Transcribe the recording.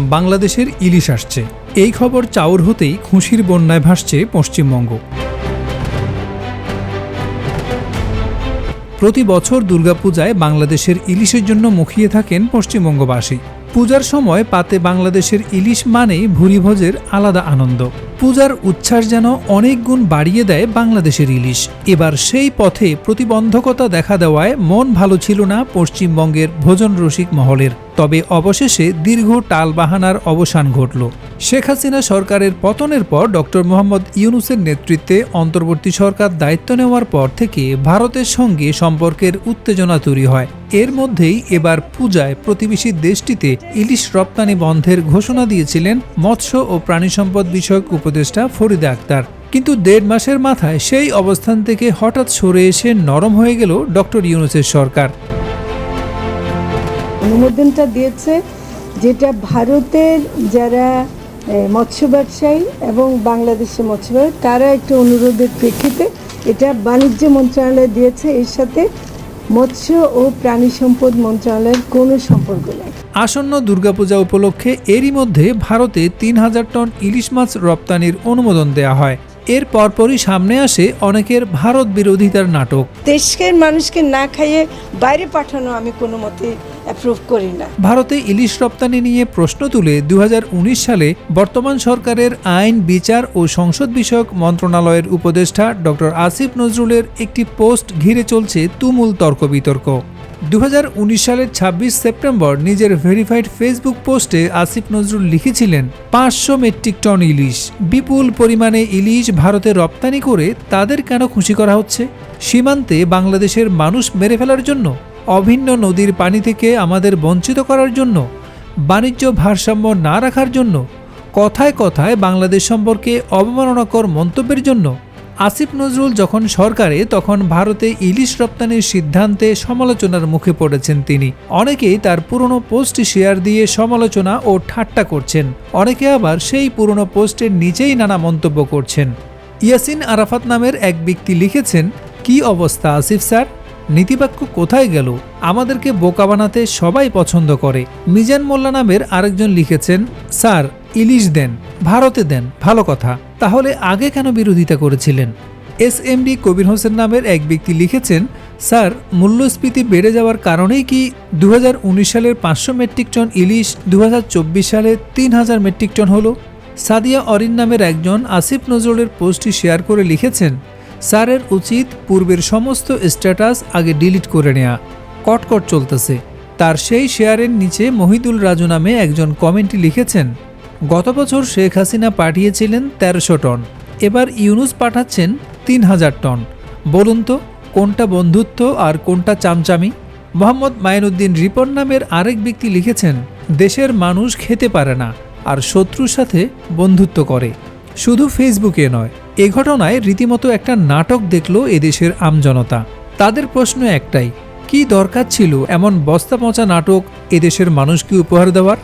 বাংলাদেশের ইলিশ আসছে। এই খবর চাউর হতেই খুশির বন্যায় ভাসছে পশ্চিমবঙ্গ। প্রতি বছর দুর্গাপূজায় বাংলাদেশের ইলিশের জন্য মুখিয়ে থাকেন পশ্চিমবঙ্গবাসী। পূজার সময় পাতে বাংলাদেশের ইলিশ মানেই ভুরিভোজের আলাদা আনন্দ। পূজার উচ্ছ্বাস যেন অনেক গুণ বাড়িয়ে দেয় বাংলাদেশের ইলিশ। এবার সেই পথে প্রতিবন্ধকতা দেখা দেওয়ায় মন ভালো ছিল না পশ্চিমবঙ্গের ভোজন রসিক মহলের। তবে অবশেষে দীর্ঘ টালবাহানার অবসান ঘটল। শেখ হাসিনা সরকারের পতনের পর ডক্টর মোহাম্মদ ইউনুসের নেতৃত্বে অন্তর্বর্তী সরকার দায়িত্ব নেওয়ার পর থেকে ভারতের সঙ্গে সম্পর্কের উত্তেজনা তৈরি হয়। এর মধ্যেই এবার পূজায় প্রতিবেশী দেশটিতে ইলিশ রপ্তানি বন্ধের ঘোষণা দিয়েছিলেন মৎস্য ও প্রাণী সম্পদ বিষয়ক উপদেষ্টা ফরিদা আক্তার। কিন্তু দেড় মাসের মাথায় সেই অবস্থান থেকে হঠাৎ সরে এসে নরম হয়ে গেল ডক্টর ইউনুসের সরকার। অনুমোদনটা দিয়েছে, যেটা ভারতের যারা মৎস্য ব্যবসায়ী এবং বাংলাদেশের মৎস্য ব্যবসায়ী, তারা একটা অনুরোধের প্রেক্ষিতে এটা বাণিজ্য মন্ত্রণালয় দিয়েছে। এর সাথে মৎস্য ও প্রাণী সম্পদ মন্ত্রণালয়ের কোনো সম্পর্ক নেই। আসন্ন দুর্গাপূজা উপলক্ষে এরই মধ্যে ভারতে তিন হাজার টন ইলিশ মাছ রপ্তানির অনুমোদন দেওয়া হয়। এর পরপরই সামনে আসে অনেকের ভারত বিরোধিতার নাটক। দেশের মানুষকে না খাইয়ে বাইরে পাঠানো আমি কোনো মতে অ্যাপ্রুভ করি না। ভারতে ইলিশ রপ্তানি নিয়ে প্রশ্ন তুলে দু হাজার উনিশ সালে বর্তমান সরকারের আইন বিচার ও সংসদ বিষয়ক মন্ত্রণালয়ের উপদেষ্টা ডক্টর আসিফ নজরুলের একটি পোস্ট ঘিরে চলছে তুমুল তর্ক বিতর্ক। দু হাজার উনিশ সালের ২৬ সেপ্টেম্বর নিজের ভেরিফাইড ফেসবুক পোস্টে আসিফ নজরুল লিখেছিলেন, পাঁচশো মেট্রিক টন ইলিশ। বিপুল পরিমাণে ইলিশ ভারতে রপ্তানি করে তাদের কেন খুশি করা হচ্ছে? সীমান্তে বাংলাদেশের মানুষ মেরে ফেলার জন্য, অভিন্ন নদীর পানি থেকে আমাদের বঞ্চিত করার জন্য, বাণিজ্য ভারসাম্য না রাখার জন্য, কথায় কথায় বাংলাদেশ সম্পর্কে অবমাননাকর মন্তব্যের জন্য আসিফ নজরুল যখন সরকারে, তখন ভারতে ইলিশ রপ্তানির সিদ্ধান্তে সমালোচনার মুখে পড়েছেন তিনি। অনেকেই তার পুরনো পোস্ট শেয়ার দিয়ে সমালোচনা ও ঠাট্টা করছেন। অনেকে আবার সেই পুরনো পোস্টের নিচেই নানা মন্তব্য করছেন। ইয়াসিন আরাফাত নামের এক ব্যক্তি লিখেছেন, কি অবস্থা আসিফ স্যার? নীতিবাক্য কোথায় গেল? আমাদেরকে বোকা বানাতে সবাই পছন্দ করে। মিজান মোল্লা নামের আরেকজন লিখেছেন, স্যার ইলিশ দেন, ভারতে দেন, ভালো কথা। তাহলে আগে কেন বিরোধিতা করেছিলেন? S M D Kabir Hossain নামের এক ব্যক্তি লিখেছেন, স্যার, মূল্যস্ফীতি বেড়ে যাওয়ার কারণেই কি দু হাজার উনিশ সালের পাঁচশো মেট্রিক টন ইলিশ দু হাজার চব্বিশ সালে তিন হাজার মেট্রিক টন হলো? সাদিয়া অরিন নামের একজন আসিফ নজরুলের পোস্টটি শেয়ার করে লিখেছেন, স্যারের উচিত পূর্বের সমস্ত স্ট্যাটাস আগে ডিলিট করে নেয়া। কটকট চলতেছে। তার সেই শেয়ারের নিচে মহিদুল রাজু নামে একজন কমেন্টটি লিখেছেন গত বছর শেখ হাসিনা পাঠিয়েছিলেন তেরোশো টন, এবার ইউনুস পাঠাচ্ছেন তিন হাজার টন। বলুন তো, কোনটা বন্ধুত্ব আর কোনটা চামচামি? মোহাম্মদ মাইনুদ্দিন রিপন নামের আরেক ব্যক্তি লিখেছেন, দেশের মানুষ খেতে পারে না আর শত্রুর সাথে বন্ধুত্ব করে। শুধু ফেসবুকে নয়, এ ঘটনায় রীতিমতো একটা নাটক দেখল এদেশের আমজনতা তাদের প্রশ্ন একটাই, কি দরকার ছিল এমন বস্তা পচা নাটক এদেশের মানুষকে উপহার দেওয়ার?